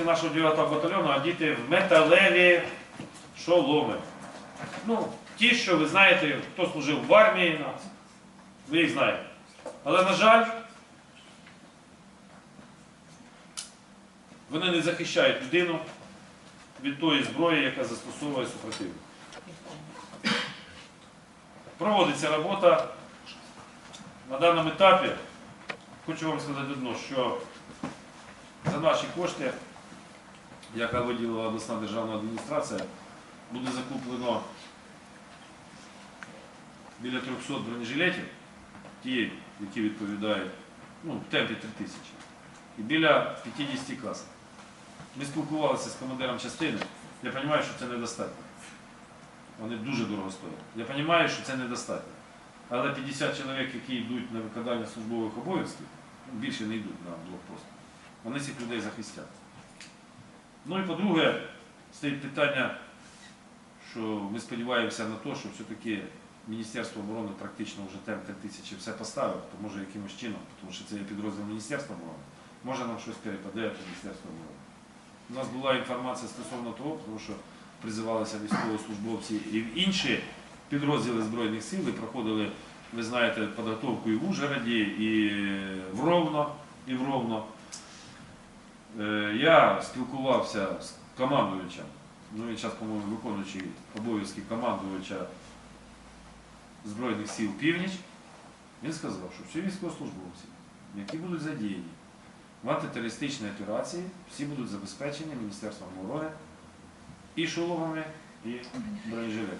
хлопці нашого 9 батальйону одіти в металеві шоломи. Ну, ті, що ви знаєте, хто служив в армії, ви їх знаєте. Але, на жаль, вони не захищають людину від тої зброї, яка застосовує супротивник. Проводиться робота. На даному етапі хочу вам сказати одно, що за наші кошти, яка виділила обласна державна адміністрація, буде закуплено біля 300 бронежилетів, ті, які відповідають ну, в темпі 3000, і біля 50 касок. Ми спілкувалися з командиром частини, я розумію, що це недостатньо. Вони дуже дорого стоять. Я розумію, що це недостатньо. Але 50 чоловік, які йдуть на виконання службових обов'язків, ну, більше не йдуть на блокпост. Вони цих людей захистять. Ну і по-друге, стоїть питання, що ми сподіваємося на те, що все-таки Міністерство оборони практично вже тем 3000 все поставило, то може якимось чином, тому що це є підрозділ Міністерства оборони, може нам щось перепаде від Міністерства оборони. У нас була інформація стосовно того, тому що призивалися військовослужбовці і інші підрозділи Збройних сил і проходили, ви знаєте, підготовку і в Ужгороді, і в Ровно, і в Ровно. Е, Я спілкувався з командувачем, ну він зараз, по-моєму, виконуючий обов'язки командувача Збройних сил Північ. Він сказав, що всі військовослужбовці, які будуть задіяні в антитерористичній операції, всі будуть забезпечені Міністерством оборони і шоломами, і бронежилетами.